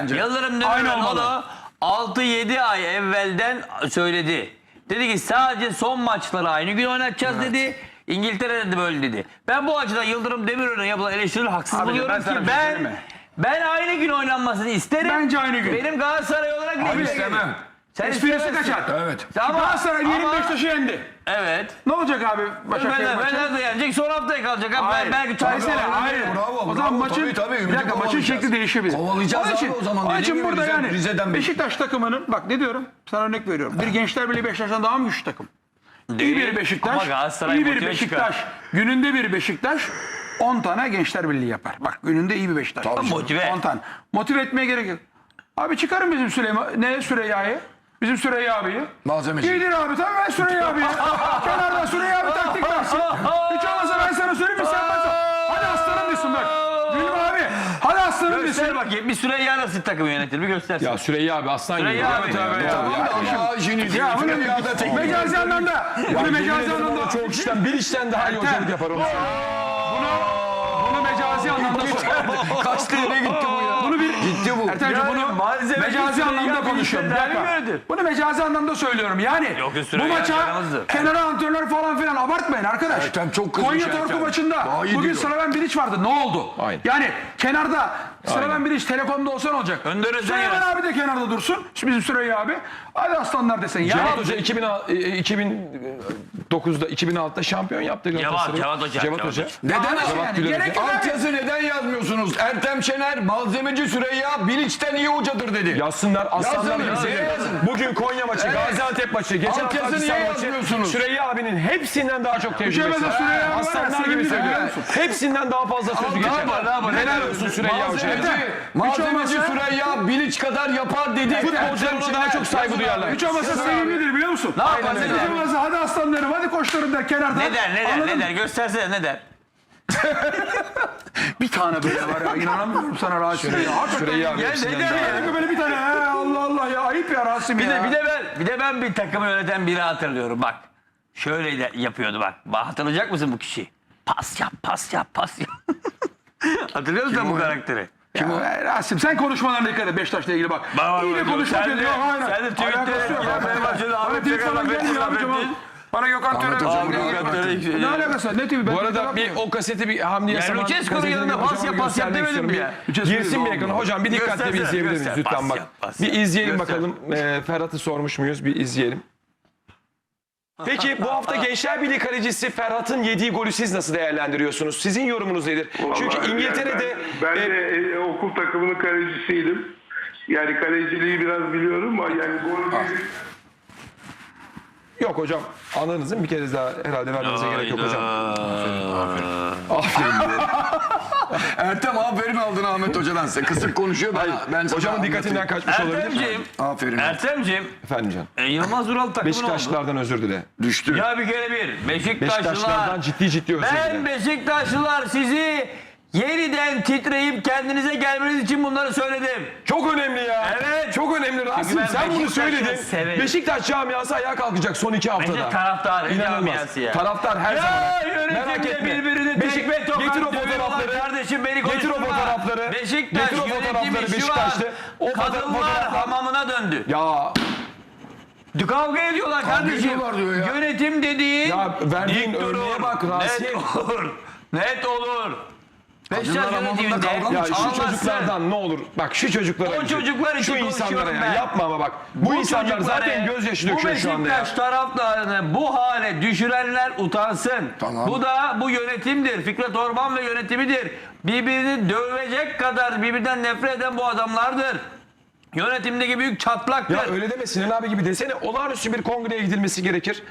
Yıldırım Aynı Demirören olmalı. onu 6-7 ay evvelden söyledi. Dedi ki sadece son maçları aynı gün oynatacağız dedi. İngiltere'de de böyle dedi. Ben bu açıdan Yıldırım Demirören'e yapılan eleştirileri haksız Abicim, buluyorum ben sana ki bir şey ben söyleyeyim mi? ben aynı gün oynanmasını isterim. Bence aynı gün. Benim Galatasaray olarak Abi lehime istemem. Sen Esprisi istemezsin. kaçar. Evet. Ama, Galatasaray diyelim ama- Beşiktaş'ı yendi. Evet. Ne olacak abi Başakşehir Ben, maçı? ben de yenecek son haftaya kalacak. Abi. Ben Hayır. belki Mesela, Bravo, hayır. bravo, o zaman bravo. maçın, Tabii, tabii, bir Ümidi dakika maçın kovalayacağız. şekli değişebilir. Kovalayacağız Onun abi o zaman. Onun Dediğim için gibi burada Rize- yani Rize'den Beşiktaş takımının bak ne diyorum sana örnek veriyorum. Bir Gençler Birliği Beşiktaş'tan daha mı güçlü takım? İyi bir Beşiktaş, Ama Galatasaray iyi bir motive Beşiktaş. Gününde bir Beşiktaş 10 tane Gençler Birliği yapar. Bak gününde iyi bir Beşiktaş. Tabii canım. Motive. 10 tane. Motive etmeye gerek yok. Abi çıkarın bizim Süleyman, ne Süreyya'yı? Bizim Süreyya abiyi. Malzemeci. Giydir abi tamam ben Süreyya abiyi. Kenarda Süreyya abi taktik versin. Hiç olmazsa ben sana söyleyeyim mi sen bana. Hadi aslanım desin bak. Gülüm abi. Hadi aslanım Göster desin. bakayım. Bir Süreyya nasıl takımı yönetir? Bir göstersin. Ya Süreyya abi aslan gibi. Süreyya abi. Tamam da ama şimdi Ya bunu ya da tek mecazi anlamda. Bunu mecazi anlamda. çok işten bir işten daha iyi hocalık yapar onu. Bunu, bunu mecazi anlamda söylüyorum. kaç TL'ye gitti bu ya? Gitti bu. Ertemciğim Yani bunu malzeme mecazi Süreyya anlamda bir konuşuyorum. Bir dakika. iyi Bunu mecazi anlamda söylüyorum. Yani Yok, bu Süreyya maça yaramazdı. kenara antrenör falan filan abartmayın arkadaş. Ertem çok kızmış Konya Ertem. Torku maçında Daha iyi bugün diyor. Slaven Bilic vardı. Ne oldu? Aynen. Yani kenarda Slaven Bilic Telekom'da olsa ne olacak? Önder Özen Süleyman abi de kenarda dursun. Şimdi bizim Süreyya abi. Hadi aslanlar desen. Ya Cevat Hoca 2006 e, 2009'da 2006'da şampiyon yaptı Galatasaray'ı. Cevat Hoca, Cevat Cevat Hoca. Hoca. Neden Abi yani, Güler gerek Hoca. yok abi. Altyazı neden yazmıyorsunuz? Ertem Şener, malzemeci Süreyya, Biliç'ten iyi hocadır dedi. Yazsınlar aslanlar Yazın, yazın? Bugün Konya maçı, Evet. Gaziantep maçı, geçen hafta Altyazı niye maçı. yazmıyorsunuz? Süreyya abinin hepsinden daha çok tecrübesi de var. Süreyya abi var Aslanlar gibi sevindi, biliyor musun? Hepsinden daha fazla sözü ne geçer. yapar, ne yapar? Helal olsun Süreyya Hoca. Malzemeci, Süreyya, Biliç kadar yapar dedi. Futbolcular ona daha çok saygı duyarlar. Hiç olmazsa sevimlidir biliyor musun? Ne yapar, Hiç olmazsa hadi aslanlarım hadi koçlarım der kenarda. Ne der ne der Anladın ne der göstersene ne der. Bir tane böyle var ya inanamıyorum sana Rasim ya. Hakikaten abi Ya ne der ya. Böyle bir tane he, Allah Allah ya ayıp ya Rasim Bir ya. de bir de ben bir de ben bir takımı yöneten biri hatırlıyorum bak. Şöyle de yapıyordu bak. Hatırlayacak mısın bu kişiyi? Pas yap, pas yap, pas yap. Hatırlıyor musun bu karakteri? Kim o? Rasim sen konuşmalarına dikkat et Beşiktaş'la ilgili bak. Bak, bak, İyi de konuşmak sen de- ediyor. Sen de Twitter'e Alakası yok. Ahmet tweet Çakar, falan Ahmet gelmiyor Çakar, abicim. Ahmet Bana Gökhan Töre. Hocam, Gökhan. Ne alakası var? Ne tweet? Bu arada bir o kaseti bir Hamdiye Yani Saman Lucescu'nun yanında pas yap, pas yap demedim mi ya? Girsin bir ekrana. Hocam bir dikkatle bir Göstersene, izleyebilir miyiz göster. lütfen Pas bak. yap, pas Bir yap. izleyelim Göster. bakalım. Ee, Ferhat'ı sormuş muyuz? Bir izleyelim. Peki bu hafta Gençler Birliği kalecisi Ferhat'ın yediği golü siz nasıl değerlendiriyorsunuz? Sizin yorumunuz nedir? Çünkü Vallahi İngiltere'de yani ben, ben e, de e, okul takımının kalecisiydim. Yani kaleciliği biraz biliyorum ama yani gol yok hocam mi? Bir kere daha herhalde vermenize gerek yok hocam. Aferin diyorum. Ertem aferin aldın Ahmet Hoca'dan. Sen kısık konuşuyor. Ben, ben sana Hocamın dikkatinden anlatayım. kaçmış olabilir. Ertemciğim, Aferin. Ertemciğim, Efendim canım. e, Yılmaz Ural takımın oldu. Beşiktaşlılardan özür dile. Düştü. Ya bir kere bir, Beşiktaşlılardan Beşiktaşlılar. ciddi ciddi özür Ben dile. Beşiktaşlılar sizi yeniden titreyip kendinize gelmeniz için bunları söyledim. Çok önemli ya. Evet. Çok önemli Rasim. ben Sen bunu Beşiktaş'ı söyledin. severim. Beşiktaş camiası ayağa kalkacak son iki haftada. Bence taraftar camiası ya. Taraftar her Ya zaman. Merak yönetimde etme. birbirini Beşik- tekme tokat Getir o fotoğrafları. kardeşim beni Getir o konuşturma. fotoğrafları. Beşiktaş Getir o fotoğrafları yönetimi şu an Beşiktaş'ta. O foto- kadınlar fotoğraflar- hamamına döndü. Ya Kavga ediyorlar kardeşim. ediyorlar diyor ya. Yönetim dediğin Ya verdiğin örneğe bak Rasim. Net olur. Net olur. Yönetiminde kavga mı ya şu çocuklardan ne olur bak şu çocuklara O çocuklar için şu insanlara konuşuyorum ya ben. yapma ama bak bu, insanlar çocukları, zaten gözyaşı döküyor şu anda Bu ya. Beşiktaş taraftarını bu hale düşürenler utansın. Tamam. Bu da bu yönetimdir. Fikret Orman ve yönetimidir. Birbirini dövecek kadar birbirinden nefret eden bu adamlardır. Yönetimdeki büyük çatlaktır. Ya öyle deme Sinan abi gibi desene olağanüstü bir kongreye gidilmesi gerekir.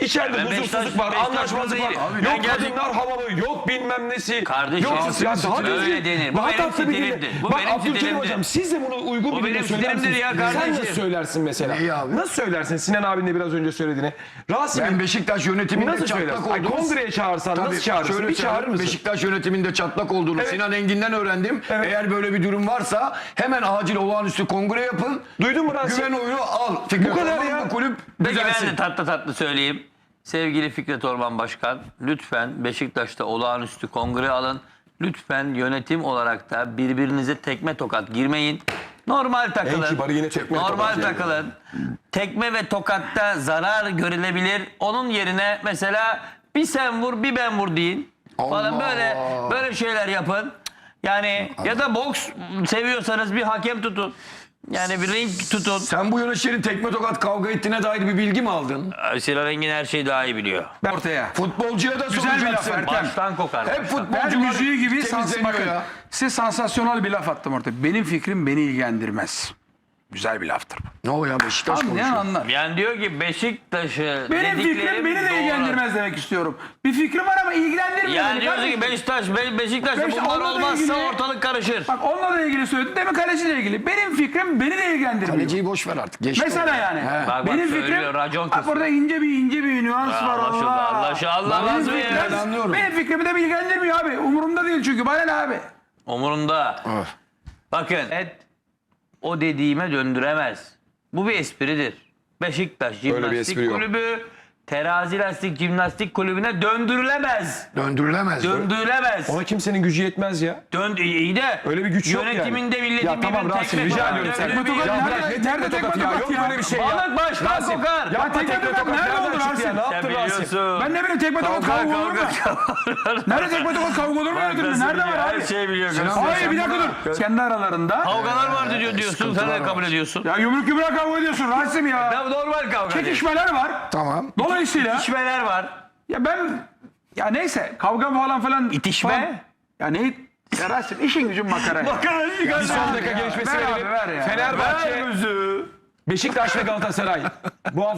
İçeride Ben huzursuzluk Beşiktaş- var, Beşiktaş anlaşmazlık var. Ben yok gerçek- kadınlar havalı, yok bilmem nesi. Kardeşim, yok, ya daha öyle düzgün, denir. Bu daha benim tatlı bir dille. stilimdir. Bu Bak benim Abdülkerim hocam siz de bunu uygun Bu bir dille benim söyler stilimdir misiniz? ya Sen kardeşim. nasıl söylersin mesela? Neyi abi? Nasıl söylersin Sinan abinin de biraz önce söylediğini? Rasim Ben Beşiktaş yönetiminde nasıl çatlak söylersin? Ay, olduğunu... kongreye çağırsan Tabii, nasıl çağırırsın? şöyle Bir çağırır söyleyeyim, mısın? Beşiktaş yönetiminde çatlak olduğunu. Sinan Engin'den öğrendim. Eğer böyle bir durum varsa hemen acil olağanüstü kongre yapın. Duydun mu Rasim? Güven oyu al. Fikret Bu kadar Orman ya. Bu kulüp Peki ben düzelsin. de tatlı tatlı söyleyeyim. Sevgili Fikret Orman Başkan, lütfen Beşiktaş'ta olağanüstü kongre alın. Lütfen yönetim olarak da birbirinize tekme tokat girmeyin. Normal takılın. kibarı yine tekme Normal tokat yani. takılın. Tekme ve tokatta zarar görülebilir. Onun yerine mesela bir sen vur bir ben vur deyin. Falan Allah. böyle böyle şeyler yapın. Yani ya da boks seviyorsanız bir hakem tutun. Yani bir ring tutun. Sen bu yöneticilerin tekme tokat kavga ettiğine dair bir bilgi mi aldın? Sinan Engin her şeyi daha iyi biliyor. Ortaya. Futbolcuya da Güzel bir laf soracaksın. Ertem. Baştan kokar. Hep Ben futbolcular yüzüğü gibi sans temizleniyor bakın. ya. Size sansasyonel bir laf attım ortaya. Benim fikrim beni ilgilendirmez. Güzel bir laftır. bu. Ne o ya Beşiktaş Anlayan konuşuyor. anlar. Yani diyor ki Beşiktaş'ı Benim fikrim dediklerim beni de doğru. ilgilendirmez demek istiyorum. Bir fikrim var ama ilgilendirmiyor Yani beni. diyorsun ki kardeşim. Beşiktaş, Be- Beşiktaş'ta Beş- bunlar onunla da olmazsa ilgili- ortalık karışır. Bak onunla da ilgili söyledim. Demin kaleciyle ilgili. Benim fikrim beni de ilgilendirmiyor. Kaleciyi boş ver artık. Geçti Mesela onu. yani. He. Bak, bak, benim söylüyor, fikrim. racon Bak kesiyor. burada ince bir ince bir nüans var. Anlaşıldı, Allah. Allah Benim razı fikrim- olsun. Ben anlıyorum. Benim fikrimi de ilgilendirmiyor abi. Umurumda değil çünkü. Bana ne abi? Umurumda. Evet. Bakın et o dediğime döndüremez. Bu bir espridir. Beşiktaş Jimnastik espri yok. Kulübü terazi lastik jimnastik kulübüne döndürülemez. Döndürülemez. Döndürülemez. Ona kimsenin gücü yetmez ya. Dön iyi de Öyle bir güç yok yönetiminde milletin Ya tamam Rasim, tekme rica ediyorum. Tekme tokat Ya nerede- nerede tekme tokat ya? Yok böyle bir şey ya. Balık baştan Rasim, kokar. Ya tekme tokat nerede ya? Rasim? Ne Sen yaptın Rasim? biliyorsun. Ben ne bileyim tekme tokat kavga olur mu? Nerede tekme tokat kavga olur mu yönetimde? Nerede var abi? Her şeyi biliyor. Hayır bir dakika dur. Kendi aralarında. Kavgalar vardı diyor diyorsun. Sen de kabul ediyorsun. Ya yumruk yumruğa kavga ediyorsun Rasim ya. Ya normal kavga. Çekişmeler var. Tamam. Dolayısıyla İtişmeler var. ya ben ya neyse kavga falan falan. İtişme? falan- Ya ne? Ya Rasim işin gücün makara ya. Bir son dakika gelişmesi Ver abi, verelim. ver ya. Fenerbahçe, Beşiktaş ve Galatasaray. Bu hafta